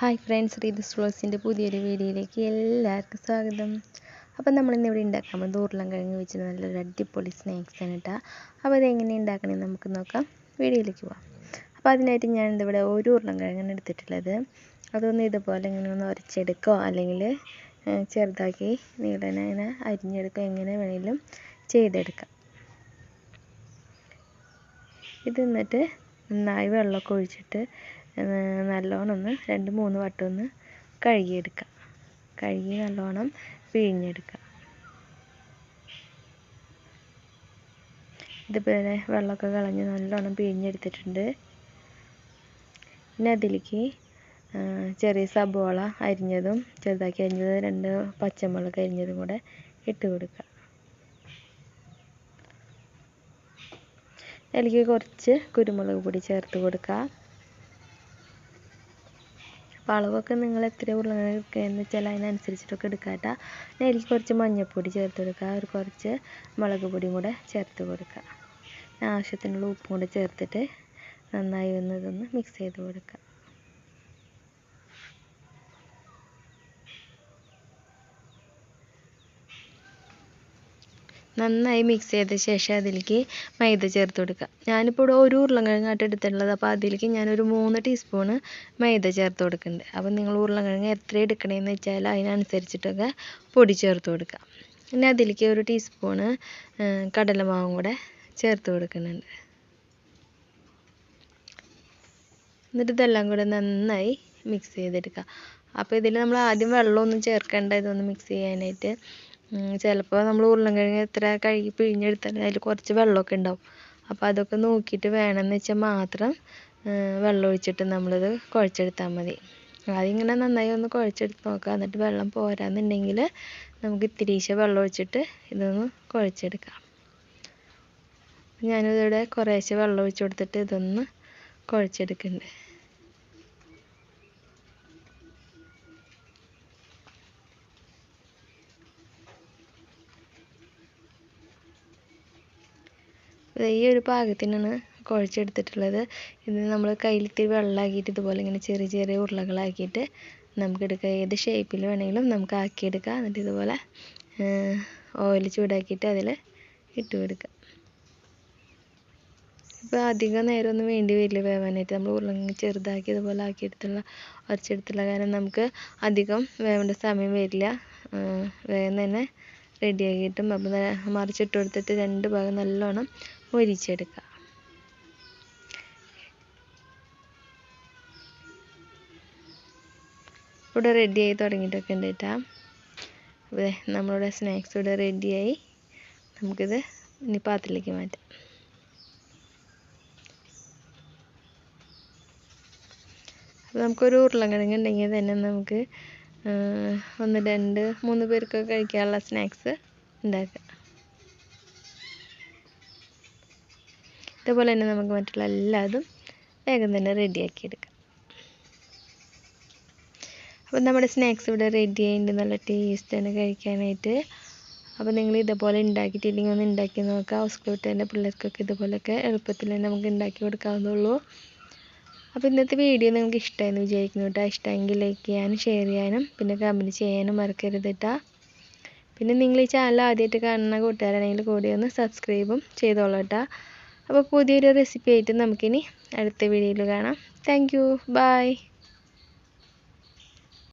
Hi friends റീദസ് ഫ്ലോസിന്റെ പുതിയൊരു വീഡിയോയിലേക്ക് എല്ലാവർക്കും സ്വാഗതം. അപ്പം നമ്മളിന്ന് ഇവിടെ ഉണ്ടാക്കാൻ പോകുന്നത് ഉരുളൻകിഴങ്ങ് വെച്ച് നല്ലൊരു അടിപൊളി സ്നാക്സ് ആണ് കേട്ടോ അപ്പോൾ അതെങ്ങനെ ഉണ്ടാക്കണമെന്ന് നമുക്ക് നോക്കാം. വീഡിയോയിലേക്ക് പോവാം. അപ്പോൾ അതിനായിട്ട് ഞാൻ ഇവിടെ ഒരു ഉരുളൻകിഴങ്ങാണ് എടുത്തിട്ടുള്ളത്. അതൊന്ന് ഇതുപോലെ ഇങ്ങനെ ഒന്ന് ഉരച്ചെടുക്കുകയോ അല്ലെങ്കിൽ ചെറുതാക്കി നീളനെ ഇങ്ങനെ അരിഞ്ഞെടുക്കുക എങ്ങനെ വേണമെങ്കിലും ചെയ്തെടുക്കാം. ഇത് എന്നിട്ട് നന്നായി വെള്ളമൊക്കെ ഒഴിച്ചിട്ട് നല്ലോണം ഒന്ന് രണ്ട് മൂന്ന് വട്ടം ഒന്ന് കഴുകിയെടുക്കുക കഴുകി നല്ലോണം പിഴിഞ്ഞെടുക്കുക ഇതുപോലെ വെള്ളമൊക്കെ കളഞ്ഞ് നല്ലോണം പിഴിഞ്ഞെടുത്തിട്ടുണ്ട്. പിന്നെ അതിലേക്ക് ചെറിയ സബോള അരിഞ്ഞതും ചെറുതാക്കി അരിഞ്ഞതും രണ്ട് പച്ചമുളക് അരിഞ്ഞതും കൂടെ ഇട്ട് കൊടുക്കുക അതിലേക്ക് കുറച്ച് കുരുമുളക് പൊടി ചേർത്ത് കൊടുക്കുക അപ്പോൾ അളവൊക്കെ നിങ്ങൾ എത്ര ഉരുളക്കിഴങ്ങ് എന്ന് വെച്ചാൽ അതിനനുസരിച്ചിട്ടൊക്കെ എടുക്കുക കേട്ടോ. അതിലേക്ക് കുറച്ച് മഞ്ഞൾപ്പൊടി ചേർത്ത് കൊടുക്കുക. ഒരു കുറച്ച് മുളക് പൊടിയും കൂടെ ചേർത്ത് കൊടുക്കുക. ആവശ്യത്തിനുള്ള ഉപ്പും കൂടെ ചേർത്തിട്ട് നന്നായി ഒന്ന് ഇതൊന്ന് മിക്സ് ചെയ്ത് കൊടുക്കുക. നന്നായി മിക്സ് ചെയ്ത ശേഷം അതിലേക്ക് മൈദ ചേർത്ത് കൊടുക്കുക. ഞാനിപ്പോൾ ഇവിടെ ഒരു ഉരുളൻകിഴങ്ങായിട്ട് എടുത്തിട്ടുള്ളത് അപ്പോൾ അതിലേക്ക് ഞാനൊരു മൂന്ന് ടീസ്പൂണ് മൈദ ചേർത്ത് കൊടുക്കുന്നുണ്ട്. അപ്പോൾ നിങ്ങൾ ഉരുളക്കിഴങ്ങ് എത്ര എടുക്കണമെന്ന് വെച്ചാൽ അതിനനുസരിച്ചിട്ടൊക്കെ പൊടി ചേർത്ത് കൊടുക്കുക. പിന്നെ അതിലേക്ക് ഒരു ടീസ്പൂണ് കടലമാവും കൂടെ ചേർത്ത് കൊടുക്കുന്നുണ്ട്. എന്നിട്ട് ഇതെല്ലാം കൂടെ നന്നായി മിക്സ് ചെയ്തെടുക്കുക. അപ്പോൾ ഇതിൽ നമ്മൾ ആദ്യം വെള്ളമൊന്നും ചേർക്കേണ്ട ഇതൊന്ന് മിക്സ് ചെയ്യാനായിട്ട് ചിലപ്പോൾ നമ്മൾ ഉരുളൻകിഴങ്ങ് എത്ര കഴുകി പിഴിഞ്ഞെടുത്താലും അതിൽ കുറച്ച് വെള്ളമൊക്കെ ഉണ്ടാവും അപ്പോൾ അതൊക്കെ നോക്കിയിട്ട് വേണമെന്ന് വെച്ചാൽ മാത്രം വെള്ളം ഒഴിച്ചിട്ട് നമ്മളിത് കുഴച്ചെടുത്താൽ മതി. അതിങ്ങനെ നന്നായി ഒന്ന് കുഴച്ചെടുത്ത് നോക്കുക എന്നിട്ട് വെള്ളം പോരാന്നുണ്ടെങ്കിൽ നമുക്ക് ഇത്തിരീശ വെള്ളം ഒഴിച്ചിട്ട് ഇതൊന്ന് കുഴച്ചെടുക്കാം. ഞാനിതിവിടെ കുറേശ്ശെ വെള്ളം ഒഴിച്ച് കൊടുത്തിട്ട് ഇതൊന്ന് കുഴച്ചെടുക്കുന്നുണ്ട് ഈ ഒരു പാകത്തിനാണ് കുഴച്ചെടുത്തിട്ടുള്ളത്. ഇത് നമ്മൾ കയ്യിൽ ഇത്തിരി വെള്ളമാക്കിയിട്ട് ഇതുപോലെ ഇങ്ങനെ ചെറിയ ചെറിയ ഉരുളകളാക്കിയിട്ട് നമുക്ക് എടുക്കാം ഏത് ഷേപ്പിൽ വേണമെങ്കിലും നമുക്ക് ആക്കിയെടുക്കാം എന്നിട്ട് ഇതുപോലെ ഓയിൽ ചൂടാക്കിയിട്ട് അതിൽ ഇട്ട് കൊടുക്കുക ഇപ്പോൾ അധികം നേരമൊന്നും വേണ്ടി വരില്ല. വേവാനായിട്ട് നമ്മൾ ഉരുളങ്ങി ചെറുതാക്കി ഇതുപോലെ ആക്കിയെടുത്തുള്ള ഉരച്ചെടുത്തുള്ള കാരണം നമുക്ക് അധികം വേവേണ്ട സമയം വരില്ല. വേഗം തന്നെ റെഡിയാക്കിയിട്ടും അപ്പം മറിച്ചിട്ട് കൊടുത്തിട്ട് രണ്ട് ഭാഗം നല്ലോണം മൊരിച്ചെടുക്കുക ഇവിടെ റെഡി ആയി തുടങ്ങിയിട്ടൊക്കെ ഉണ്ട് കേട്ടോ അതെ നമ്മളുടെ സ്നാക്സ് ഇവിടെ റെഡിയായി നമുക്കിത് ഇനി പാത്രത്തിലേക്ക് മാറ്റാം. അപ്പോൾ നമുക്കൊരു ഉരുളക്കിഴങ്ങ് ഉണ്ടെങ്കിൽ തന്നെ നമുക്ക് ഒന്ന് രണ്ട് മൂന്ന് പേർക്കൊക്കെ കഴിക്കാനുള്ള സ്നാക്സ് ഉണ്ടാക്കുക. ഇതേപോലെ തന്നെ നമുക്ക് മറ്റുള്ള എല്ലാതും വേഗം തന്നെ റെഡിയാക്കി എടുക്കാം. അപ്പം നമ്മുടെ സ്നാക്സ് ഇവിടെ റെഡി ആയിട്ടുണ്ട്. നല്ല ടേസ്റ്റാണ് കഴിക്കാനായിട്ട്. അപ്പോൾ നിങ്ങൾ ഇതുപോലെ ഉണ്ടാക്കിയിട്ടില്ലെങ്കിൽ ഒന്ന് ഉണ്ടാക്കി നോക്കുക ഹൗസ് ക്ലോട്ടേന്റെ പിള്ളേർക്കൊക്കെ ഇതുപോലെയൊക്കെ എളുപ്പത്തിൽ തന്നെ നമുക്ക് ഉണ്ടാക്കി കൊടുക്കാവുന്നുള്ളൂ അപ്പോൾ ഇന്നത്തെ വീഡിയോ നിങ്ങൾക്ക് ഇഷ്ടമായെന്ന് വിചാരിക്കുന്നു കേട്ടോ. ഇഷ്ടമെങ്കിൽ ലൈക്ക് ചെയ്യാനും ഷെയർ ചെയ്യാനും പിന്നെ കമന്റ് ചെയ്യാനും മറക്കരുത് കേട്ടോ. പിന്നെ നിങ്ങൾ ഈ ചാനൽ ആദ്യമായിട്ട് കാണുന്ന കൂട്ടുകാരാണെങ്കിൽ കൂടി ഒന്ന് സബ്സ്ക്രൈബും ചെയ്തോളൂ കേട്ടോ. അപ്പോൾ പുതിയൊരു റെസിപ്പി ആയിട്ട് നമുക്കിനി അടുത്ത വീഡിയോയിൽ കാണാം. Thank you by